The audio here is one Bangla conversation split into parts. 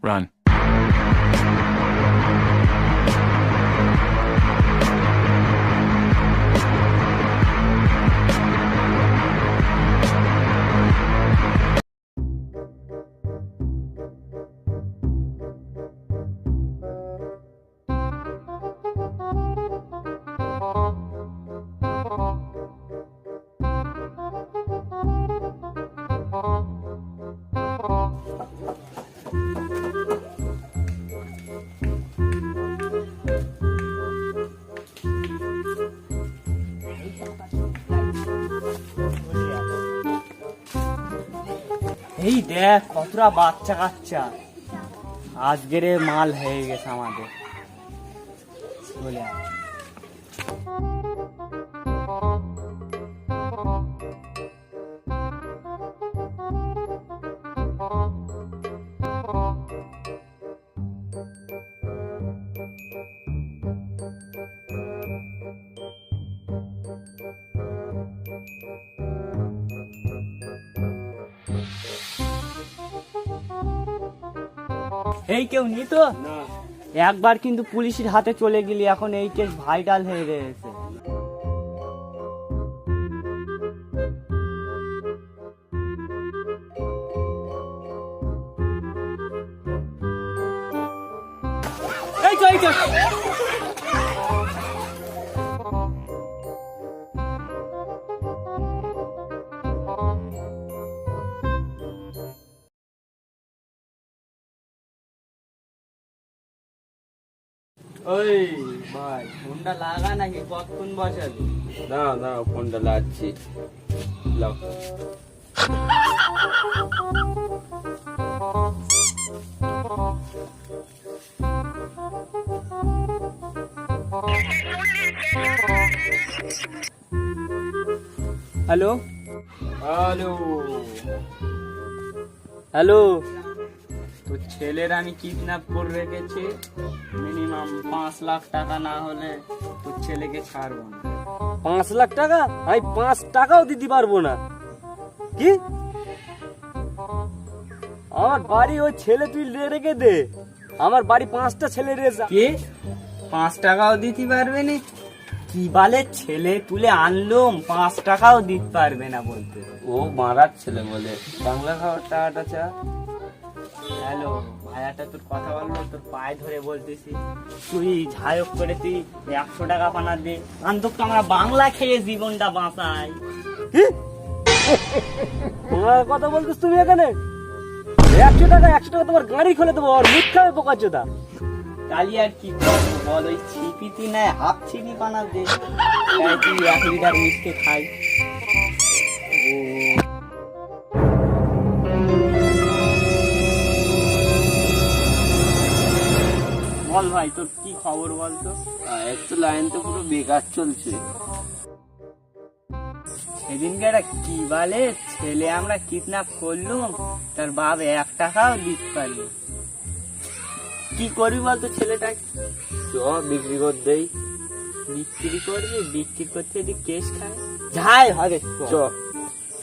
Run. Oh. এই দেখ কতটা বাচ্চা কাচ্চা। আজকের মাল হয়ে গেছে আমাদের। বলে এই কেউ নি তো? একবার কিন্তু পুলিশের হাতে চলে গেলি এখন এই কেস ভাইটাল হয়ে গেছে। এই তো এই তো। ওই ভাই ফোনটা লাগা নাকি? কতক্ষণ বসাবি দাঁড়াও দাঁড়াও ফোনটা লাগছি লাও। হ্যালো? হ্যালো। হ্যালো? তোর ছেলের আমি কিডন্যাপ করে রেখেছি। মিনিমাম পাঁচ লাখ টাকা না হলে তোর ছেলেকে ছাড়বো না। পাঁচ লাখ টাকা? আমি পাঁচ টাকাও দিতে পারব না। কি? আমার বাড়ি ওই ছেলে তুই রেখে দে। আমার বাড়ি পাঁচটা ছেলে রেখে কি? পাঁচ টাকাও দিতে পারবে না? কি বালে? ছেলে তুলে আনলুম পাঁচ টাকাও দিতে পারবে না বলতে। ও মারার ছেলে বলে। বাংলা খাওয়ার টাকাটা চা। হ্যালো ভাইয়াটা তোর কথা বলল তোর পায়ে ধরে বলতেছি তুই ঝায়ক করে তুই একশো টাকা পানা দে অন্তত আমরা বাংলা খেয়ে জীবনটা বাঁচাই। তোমার কথা বলছিস তুমি এখানে? একশো টাকা একশো টাকা তোমার গাড়ি খুলে দেবো আর মিথ্যা পোকার চোদা তালি আর কি করব বল ওই ছিপিতি নেয় হাফ ছিপি বানা দে তুই এক লিটার মিষ্টি খাই। বল ভাই তোর কি খবর বল তো? এর তো লাইন তো পুরো বেকার চলছে। সেদিনকে একটা কি বলে ছেলে আমরা কিডন্যাপ করলুম তার বাপ এক টাকাও দিতে পারল কি করবি বলতো ছেলেটা চ বিক্রি কর দেই। বিক্রি করবি বিক্রি করতে যদি কেস খায়। যাই হবে চ চ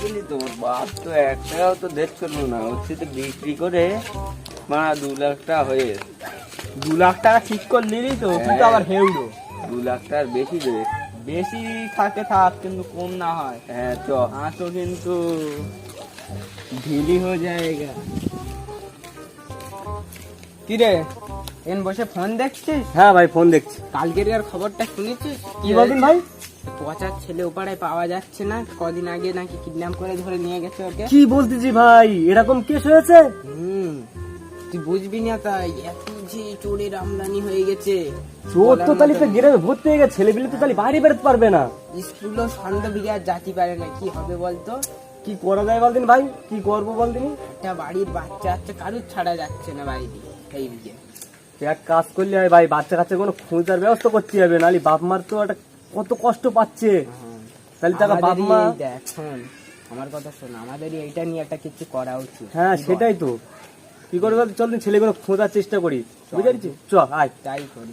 দেখিনি তোমার বাপ তো এক টাকাও তো দেখছ না হচ্ছে তো বিক্রি করে মা দু লাখ টাকা হয়ে। দু লাখ টাকা ঠিক করে নিলি তো তুই তো আবার হেউড়ো। দু লাখ টাকার বেশি দেবে বেশি থাকে থাক কিন্তু কম না হয়। হ্যাঁ চ। হ্যাঁ তো কিন্তু ঢিলি হয়ে যায়গা। কি রে এন বসে ফোন দেখছিস? হ্যাঁ ভাই ফোন দেখছি। কালকের আর খবরটা শুনেছিস? কি বলদিন ভাই? পচার ছেলে ওপাড়ায় পাওয়া যাচ্ছে না। কদিন আগে নাকি কিডন্যাপ করে ধরে নিয়ে গেছে ওকে। কি বলতেছি ভাই? এরকম কেস হয়েছে? হুম তুই বুঝবি না তাই। এত যে চোরের আমদানি হয়ে গেছে। চোর তো তাহলে তো গ্রামে ভর্তি হয়ে গেছে ছেলেপিলে তো তাহলে বাড়ি বেরোতে পারবে না। স্কুলও সন্ধ্যা বিঘা জাতি পারে না কি হবে বলতো? কি করা যায় বলদিন ভাই? কি করব বলদিন? একটা বাড়ির বাচ্চা আছে কারুর ছাড়া যাচ্ছে না বাড়িতে এই দিকে। এক কাজ করলে হয় ভাই বাচ্চা কাচ্চা কোনো খোঁজার ব্যবস্থা করতে হবে নাহলে বাপ মার তো একটা কত কষ্ট পাচ্ছে। তাহলে টাকা বাপ মা শোন আমার কথা শোন আমাদেরই এইটা নিয়ে একটা কিছু করা উচিত। হ্যাঁ সেটাই তো। কি করে বল? চল ছেলেগুলো খোঁজার চেষ্টা করি। বুঝতে পারছি চ আয়। তাই করি।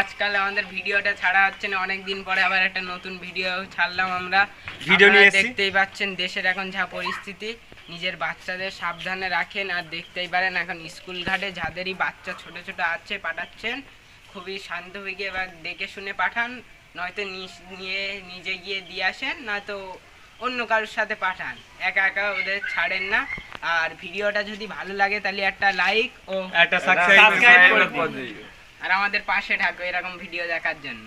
আজকাল আমাদের ভিডিওটা ছাড়া হচ্ছে না অনেক দিন পরে আবার একটা নতুন ভিডিও ছাড়লাম আমরা। ভিডিও নিয়ে দেখতেই পাচ্ছেন দেশের এখন যা পরিস্থিতি নিজের বাচ্চাদের সাবধানে রাখেন আর দেখতেই পারেন এখন স্কুল ঘাটে যাদেরই বাচ্চা ছোট ছোট আছে পাঠাচ্ছেন খুবই শান্ত হয়ে গিয়ে এবার দেখে শুনে পাঠান নয়তো নিয়ে নিজে গিয়ে দিয়ে আসেন নয়তো অন্য কারোর সাথে পাঠান। একা একা ওদের ছাড়েন না। আর ভিডিওটা যদি ভালো লাগে তাহলে একটা লাইক ও একটা সাবস্ক্রাইব করে দিন। আর আমাদের পাশে থাকো এরকম ভিডিও দেখার জন্য।